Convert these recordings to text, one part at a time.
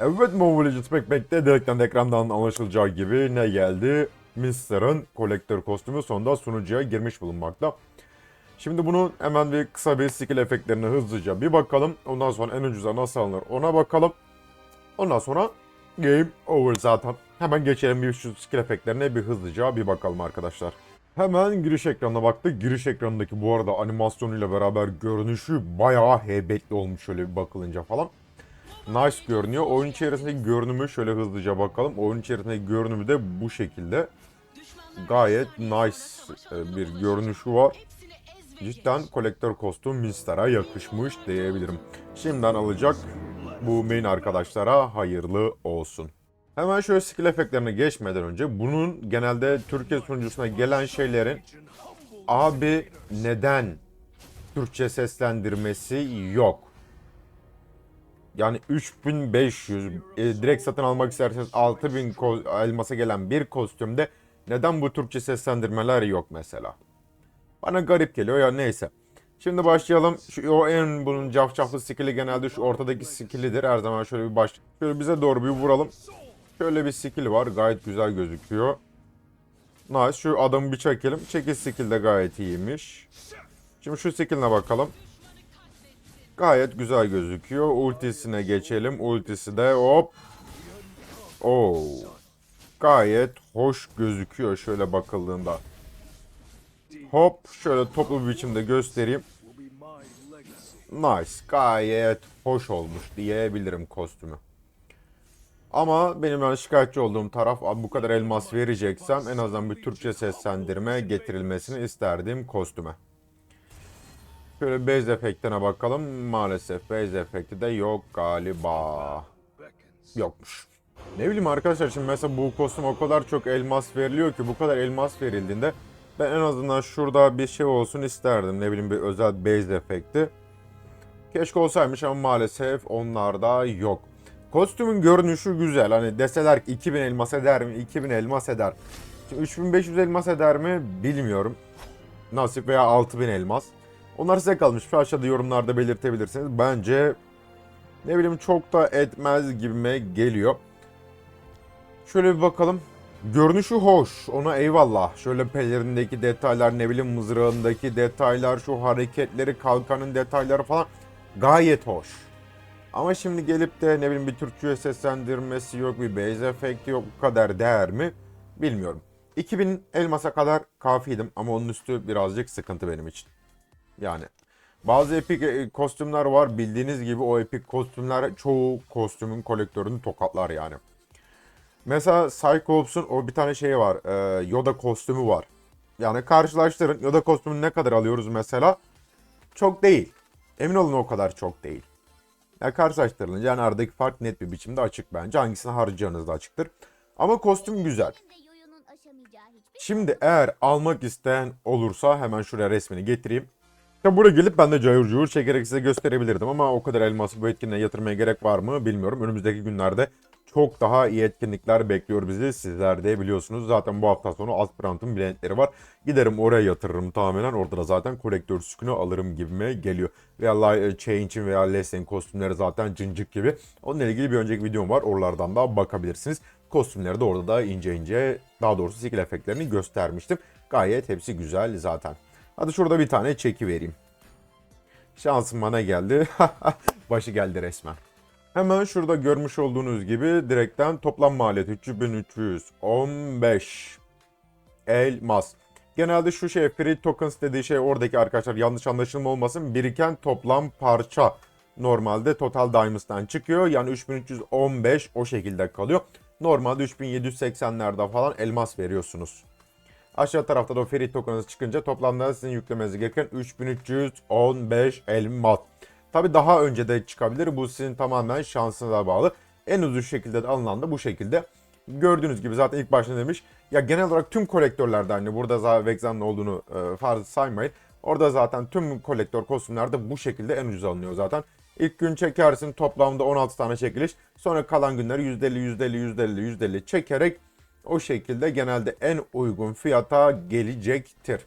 Evet Mobile Legends Backpack'te direkten de ekrandan anlaşılacağı gibi ne geldi? Mister'ın kolektör kostümü sonunda sunucuya girmiş bulunmakta. Şimdi bunu hemen bir kısa bir skill efektlerine hızlıca bir bakalım. Ondan sonra en ucuza nasıl alınır ona bakalım. Ondan sonra game over zaten. Hemen geçelim bir şu skill efektlerine bir hızlıca bir bakalım arkadaşlar. Hemen giriş ekranına baktık. Giriş ekranındaki bu arada animasyonuyla beraber görünüşü bayağı heybetli olmuş şöyle bir bakılınca falan. Nice görünüyor. Oyun içerisindeki görünümü şöyle hızlıca bakalım. Oyun içerisindeki görünümü de bu şekilde. Gayet nice e, bir görünüşü var. Cidden kolektör kostüm Minster'a yakışmış diyebilirim. Şimdiden alacak bu main arkadaşlara hayırlı olsun. Hemen şöyle skill efektlerine geçmeden önce bunun genelde Türkiye sunucusuna gelen şeylerin abi neden Türkçe seslendirmesi yok. Yani 3500 e, direkt satın almak isterseniz 6000 ko- elmasa gelen bir kostümde neden bu Türkçe seslendirmeler yok mesela? Bana garip geliyor ya neyse. Şimdi başlayalım. Şu o en bunun cafcaflı skill'i genelde şu ortadaki skill'idir. Her zaman şöyle bir baş şöyle bize doğru bir vuralım. Şöyle bir skill var. Gayet güzel gözüküyor. Nice. Şu adamı bir çekelim. Çekiş skill de gayet iyiymiş. Şimdi şu skill'ine bakalım. Gayet güzel gözüküyor. Ultisine geçelim. Ultisi de hop. Oo. Gayet hoş gözüküyor şöyle bakıldığında. Hop şöyle toplu bir biçimde göstereyim. Nice. Gayet hoş olmuş diyebilirim kostümü. Ama benim yani şikayetçi olduğum taraf bu kadar elmas vereceksem en azından bir Türkçe seslendirme getirilmesini isterdim kostüme. Şöyle base efektine bakalım. Maalesef base efekti de yok galiba. Yokmuş. Ne bileyim arkadaşlar şimdi mesela bu kostüm o kadar çok elmas veriliyor ki bu kadar elmas verildiğinde ben en azından şurada bir şey olsun isterdim. Ne bileyim bir özel base efekti. Keşke olsaymış ama maalesef onlarda yok. Kostümün görünüşü güzel. Hani deseler ki 2000 elmas eder mi? 2000 elmas eder. Şimdi 3500 elmas eder mi? Bilmiyorum. Nasip veya 6000 elmas. Onlar size kalmış. Şu aşağıda yorumlarda belirtebilirsiniz. Bence ne bileyim çok da etmez gibime geliyor. Şöyle bir bakalım. Görünüşü hoş. Ona eyvallah. Şöyle pelerindeki detaylar, ne bileyim mızrağındaki detaylar, şu hareketleri, kalkanın detayları falan gayet hoş. Ama şimdi gelip de ne bileyim bir Türkçe seslendirmesi yok, bir base efekti yok, bu kadar değer mi? Bilmiyorum. 2000 elmasa kadar kafiydim ama onun üstü birazcık sıkıntı benim için. Yani bazı epik e, kostümler var. Bildiğiniz gibi o epik kostümler çoğu kostümün kolektörünü tokatlar yani. Mesela Cyclops'un o bir tane şeyi var. e, Yoda kostümü var. Yani karşılaştırın. Yoda kostümünü ne kadar alıyoruz mesela? Çok değil. Emin olun o kadar çok değil. Yani karşılaştırılınca yani aradaki fark net bir biçimde açık bence. Hangisini harcayacağınız da açıktır. Ama kostüm güzel. Şimdi eğer almak isteyen olursa hemen şuraya resmini getireyim. Ya buraya gelip ben de cayır cayır çekerek size gösterebilirdim ama o kadar elması bu etkinliğe yatırmaya gerek var mı bilmiyorum. Önümüzdeki günlerde çok daha iyi etkinlikler bekliyor bizi. Sizler de biliyorsunuz zaten bu hafta sonu Aspirant'ın biletleri var. Giderim oraya yatırırım tamamen. Orada da zaten kolektör sükünü alırım gibime geliyor. Veya Li- Change'in veya Leslie'nin kostümleri zaten cıncık gibi. Onunla ilgili bir önceki videom var. Oralardan da bakabilirsiniz. Kostümleri de orada da ince ince daha doğrusu skill efektlerini göstermiştim. Gayet hepsi güzel zaten. Hadi şurada bir tane çeki vereyim. Şansım bana geldi. Başı geldi resmen. Hemen şurada görmüş olduğunuz gibi direkten toplam maliyet 3315 elmas. Genelde şu şey free tokens dediği şey oradaki arkadaşlar yanlış anlaşılma olmasın biriken toplam parça normalde total diamonds'tan çıkıyor. Yani 3315 o şekilde kalıyor. Normalde 3780'lerde falan elmas veriyorsunuz. Aşağı tarafta da o free token'ınız çıkınca toplamda sizin yüklemeniz gereken 3315 elmas. Tabi daha önce de çıkabilir. Bu sizin tamamen şansınıza bağlı. En ucuz şekilde de alınan da bu şekilde. Gördüğünüz gibi zaten ilk başta demiş. Ya genel olarak tüm kolektörlerde hani burada zaten olduğunu e, farz saymayın. Orada zaten tüm kolektör kostümlerde bu şekilde en ucuz alınıyor zaten. İlk gün çekersin toplamda 16 tane çekiliş. Sonra kalan günleri %50, %50, %50, %50 çekerek o şekilde genelde en uygun fiyata gelecektir.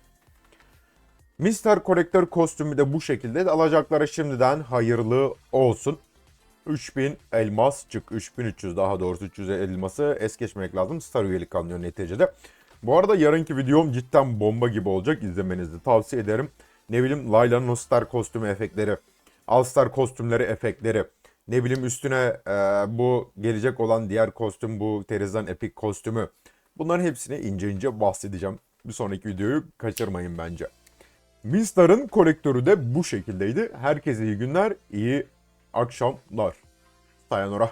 Mister Kolektör kostümü de bu şekilde de alacaklara şimdiden hayırlı olsun. 3000 elmas çık 3300 daha doğrusu 300 elması es geçmek lazım. Star üyelik kalmıyor neticede. Bu arada yarınki videom cidden bomba gibi olacak. İzlemenizi tavsiye ederim. Ne bileyim Layla'nın o Star kostümü efektleri, All Star kostümleri efektleri, ne bileyim üstüne e, bu gelecek olan diğer kostüm bu Terizan Epic kostümü. Bunların hepsini ince ince bahsedeceğim. Bir sonraki videoyu kaçırmayın bence. Minstar'ın kolektörü de bu şekildeydi. Herkese iyi günler, iyi akşamlar. Sayonara.